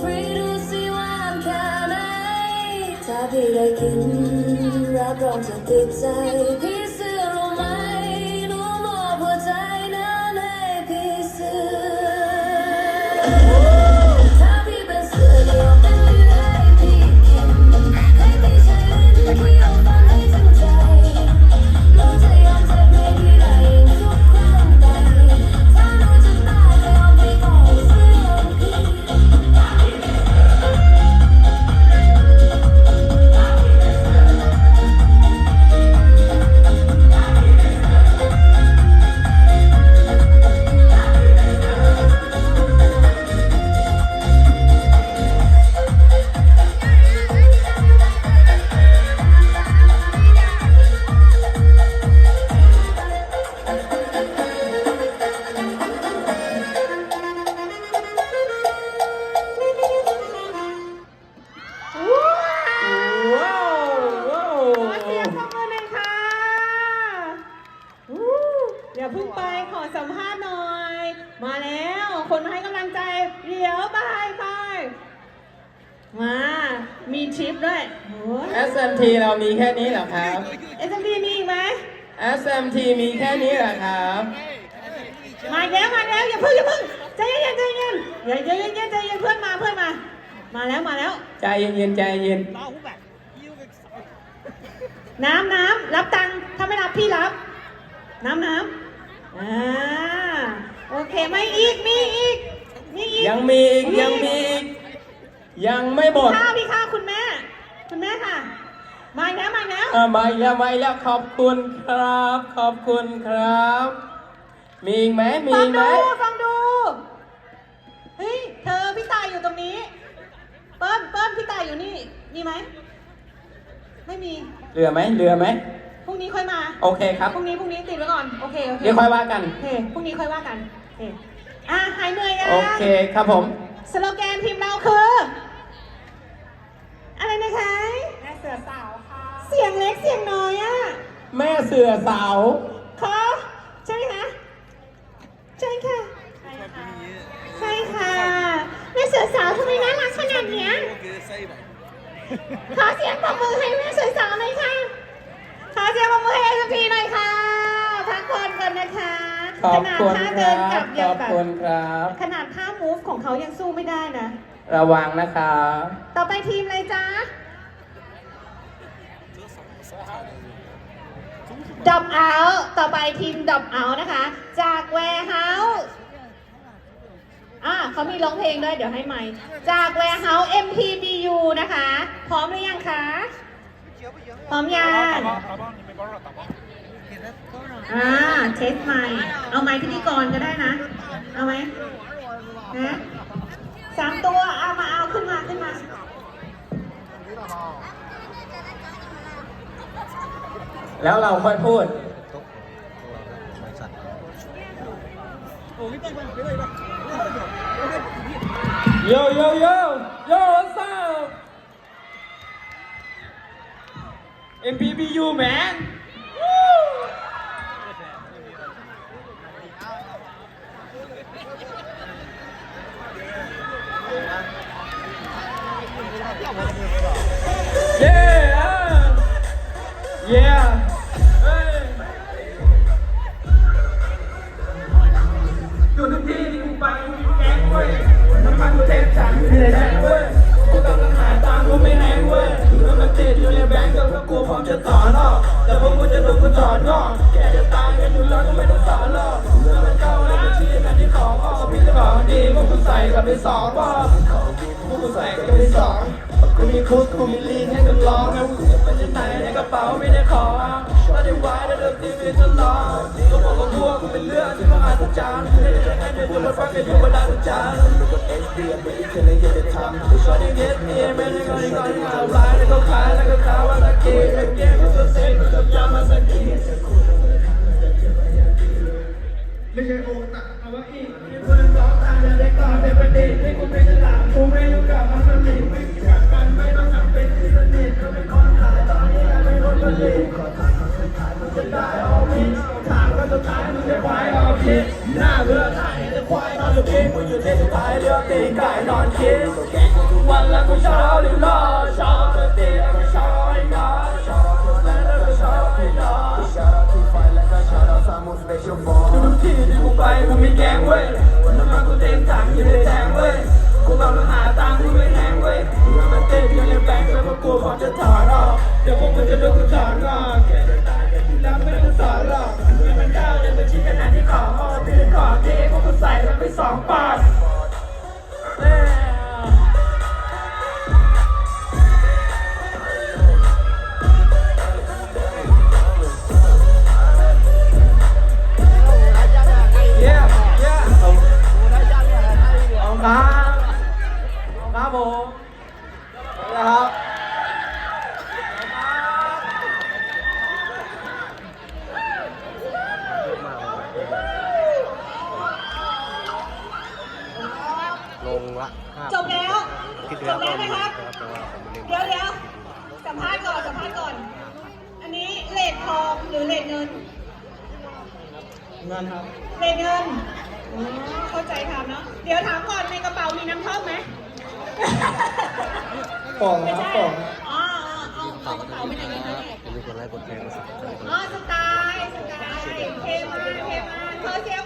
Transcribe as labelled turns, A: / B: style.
A: ฟรีดูสิว่าแค่ไหนถ้าพี่ได้กินรับรองจะติดใจ มา มี
B: ชิปด้วยโอ้ย
C: SMT เรามีแค่นี้เหรอครับ
B: เอสเอ็มดีมีอีกไหม
C: SMT มีแค่นี้เหรอครับ
B: มาอีกแล้วมาอีกแล้วอย่าเพิ่งอย่าเพิ่งใจเย็นใจเย็นอย่าใจเย็นใจเย็นใจเย็นเพื่อนมาเพื่อนมา มาแล้วมาแล้ว
C: ใจเย็นๆใจเย็น
B: น้ำน้ำรับตังค์ถ้าไม่รับพี่รับ น้ำน้ำอ่าโอเคไม่อีกมีอีกมีอีก
C: ยังมีอีกยังมีอีก ยังไม่หมด
B: ข้าวพี่ข้าวคุณแม่ คุณแม่ค่ะ มาอีกแล้วมาอีกแล้ว
C: อะมาอีกแล้วมาอีกแล้วขอบคุณครับ ขอบคุณครับ มีอีกไหมมี
B: ฟั
C: อี
B: ง
C: กไหม
B: ดูฟังดู เฮ้ย เธอพี่ตายอยู่ตรงนี้ เปิ้ลเปิ้ลพี่ตายอยู่นี่ มีไหม ไม่มี
C: เหลือไหมเหลือไหม
B: พรุ่งนี้ค่อยมา
C: โอเคครับ
B: พรุ่งนี้พรุ่งนี้ติดไว้ก่อน โอเคโอเค
C: เดี๋ยวค่อยว่ากัน
B: โอเคพรุ่งนี้ค่อยว่ากันโอเคอะหายเหนื่อยยัง
C: โอเคครับผม
B: สโลแกนทีมเราคือ อะไรนะคะ แม่เสือสาวค่ะ เสียงเล็กเสียงน้อยอะ
C: แม่เสือสาว
B: ขอใช่ไหมคะใช่ค่ะใช่ค่ะแม่เสือสาวทำไมน่ารักขนาดเนี้ยขอเสียงปรบมือให้แม่เสือสาวหน่อยค่ะขอเสียงปรบมือให้เอสพีหน่อยค่ะพักผ่อนก่อนนะคะ
C: ขอบคุณ
B: ขนาดท่า
C: ค
B: เดิ
C: รั
B: นกลั
C: บบข
B: ยัง
C: อบ
B: แบบ
C: คุณครับ
B: ขนาดท่า move ของเขายังสู้ไม่ได้นะ
C: ระวังนะครับ
B: ต่อไปทีมเลยจ้าดับเอาต่อไปทีมดับเอานะคะ จาก warehouse อะเขามีร้องเพลงด้วยเดี๋ยวให้ใหม่ จาก warehouse MPBU นะคะ พร้อมหรือยังคะ พร้อมยังอ่าเทสใหม่เอาไม้พิธีกรก็ได้นะ เอาไหม นะสามตัว เอามาเอาขึ้นมาขึ้นมา
C: แล้วเราค่อยพูด โยโยโยโย what's up MPBU man กับพวกกูพร้อมจะถอนออกแต่พวกกูจะโดนกูถอนงอแกจะตายกันอยู่แล้วก็ไม่ต้องสอนหรอกแล้วมันเข้าในบัญชีแทนที่ของอ้อพี่จะบอกดีพวกกูใส่กับไปสองว่าพวกกูใส่กับไปสองกูมีคุกกูมีลีนให้กันลองนะกูจะไปที่ไหนในกระเป๋าไม่ได้ขอถ้าได้ไว้แล้วเดิมทีไม่จะลองก็บอกว่าพวกูเป็นเรื่องที่มหัศจรรย์ไม่ได้จะให้เดือดร้อนฟังกันอยู่บนดาวจานทร์ก็ได้เย็ดเมียไม่ได้ก็ได้ก็ได้ อีกมีคนร้องตามจะได้ก่อนเป็นประเด็นที่กูไม่ฉลาดกูไม่รู้กับมันมันหลีไม่กัดกันไม่ต้องทำเป็นที่สนิทก็เป็นคนขายตอนนี้ยังไม่คนผลิตขอถามครั้งสุดท้ายมึงจะได้อกพิษถามครั้งสุดท้ายมึงจะควายออกพิษหน้าเบื่อถ่ายจะควายนอนอยู่พิษมึงอยู่ที่สุดท้ายเลือกตีนไก่นอนคิดชาวลิลาชาวเตเตียก็ชาวไอ้ยาชาวทุกแม่แล้วก็ชาวไอ้ยาทุกที่ที่กูไปกูมีแกงเว้ย
D: ลงละห้า
B: จบแล้ว
D: คิด
B: จบแล้วนะครับ
D: แต่ว่าผมไม่เล่น
B: เดี๋ยวเดี๋ยวสัมภาษณ์ก่อนสัมภาษณ์ก่อน อันนี้เลททองหรือเลทเงิน
C: เงินครับ
B: เลทเงินอ๋อเข้าใจถามเนาะ เดี๋ยวถามก่อนในกระเป๋ามีน้ำท่อมไหม
C: ป่อง
B: ไม่
C: ครับ
B: ใช่
C: ป่อง
B: อ๋อเอาเอากระเป๋าไปไหนกันคะเนี่ย
D: ผมมีคนไลค์กดแชร์กดซับสไครต์
B: อ๋อสไตล์สไตล์เทมากเทมากขอเสียง